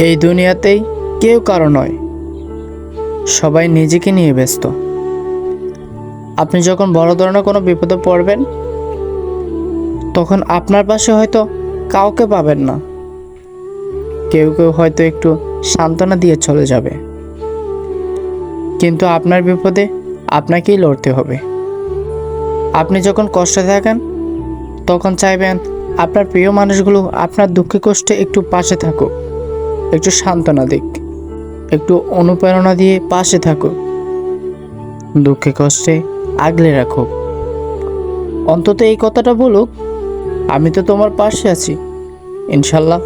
এই দুনিয়াতেই কেউ কারও নয়। সবাই নিজেকে নিয়ে ব্যস্ত। আপনি যখন বড় ধরনের কোনো বিপদে পড়বেন, তখন আপনার পাশে হয়তো কাউকে পাবেন না। কেউ কেউ হয়তো একটু সান্ত্বনা দিয়ে চলে যাবে। কিন্তু আপনার বিপদে আপনাকেই লড়তে হবে। আপনি যখন কষ্টে থাকেন, তখন চাইবেন আপনার প্রিয় মানুষগুলো আপনার দুঃখে কষ্টে একটু পাশে থাকুক। একটু সান্ত্বনা দিক। একটু অনুপ্রেরণা দিয়ে পাশে থাকুক দুঃখে কষ্টে আগলে রাখুক অন্তত এই কথাটা বলুক, আমি তো তোমার পাশে আছি। ইনশাল্লাহ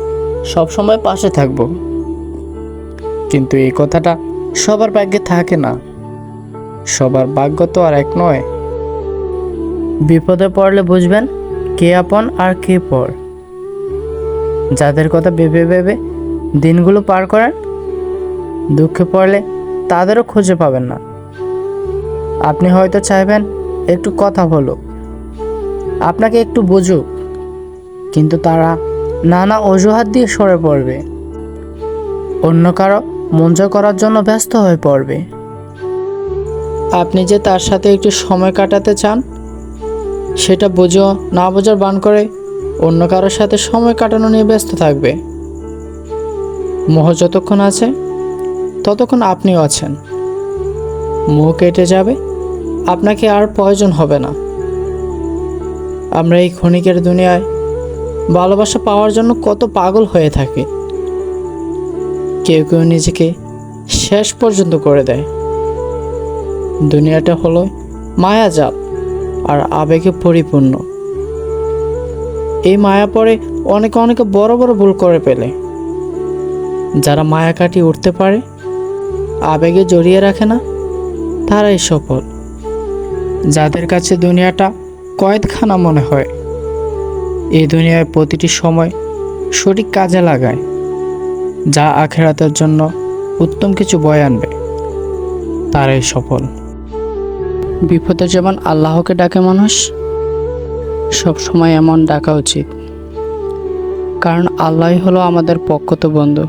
সব সময় পাশে থাকব। কিন্তু এই কথাটা সবার ভাগ্যে থাকে না। সবার ভাগ্য তো আর এক নয়। বিপদে পড়লে বুঝবেন কে আপন আর কে পর। যাদের কথা ভেবে ভেবে দিনগুলো পার করেন? দুঃখে পড়লে তাদেরও খুঁজে পাবেন না। আপনি হয়তো চাইবেন একটু কথা বলুক। আপনাকে একটু বুঝুক। কিন্তু তারা নানা অজুহাত দিয়ে সরে পড়বে। অন্য কারও জয় করার জন্য ব্যস্ত হয়ে পড়বে। আপনি যে তার সাথে একটু সময় কাটাতে চান, সেটা বুঝো না বোঝার বান করে অন্য কারোর সাথে সময় কাটানো নিয়ে ব্যস্ত থাকবে। মোহ যতক্ষণ আছে, ততক্ষণ আপনিও আছেন। মোহ কেটে যাবে, আপনাকে আর প্রয়োজন হবে না। আমরা এই ক্ষণিকের দুনিয়ায় ভালোবাসা পাওয়ার জন্য কত পাগল হয়ে থাকে। কেউ কেউ নিজেকে শেষ পর্যন্ত করে দেয়। দুনিয়াটা হলো মায়াজাল আর আবেগে পরিপূর্ণ। এই মায়া পরে অনেকে অনেকে বড় বড় ভুল করে পেলে যারা মায়া কাটিয়ে উঠতে পারে, আবেগে জড়িয়ে রাখে না, তারাই সফল। যাদের কাছে দুনিয়াটা কয়েদখানা মনে হয়, এই দুনিয়ায় প্রতিটি সময় সঠিক কাজে লাগায়, যা আখেরাতের জন্য উত্তম কিছু বয়ে আনবে। তারাই সফল। বিপদে যেমন আল্লাহকে ডাকে মানুষ, সব সময় এমন ডাকা উচিত। কারণ আল্লাহই হলো আমাদের পক্ষত বন্ধু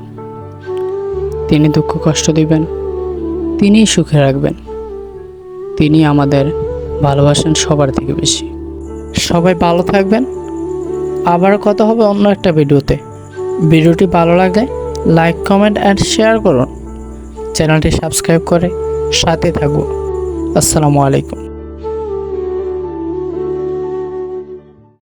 তিনি দুঃখ কষ্ট দিবেন। তিনিই সুখে রাখবেন। তিনি আমাদের ভালোবাসেন সবার থেকে বেশি। সবাই ভালো থাকবেন। আবার কথা হবে অন্য একটা ভিডিওতে। ভিডিওটি ভালো লাগলে লাইক, কমেন্ট অ্যান্ড শেয়ার করুন। চ্যানেলটি সাবস্ক্রাইব করে সাথে থাকুন। আসসালামু আলাইকুম।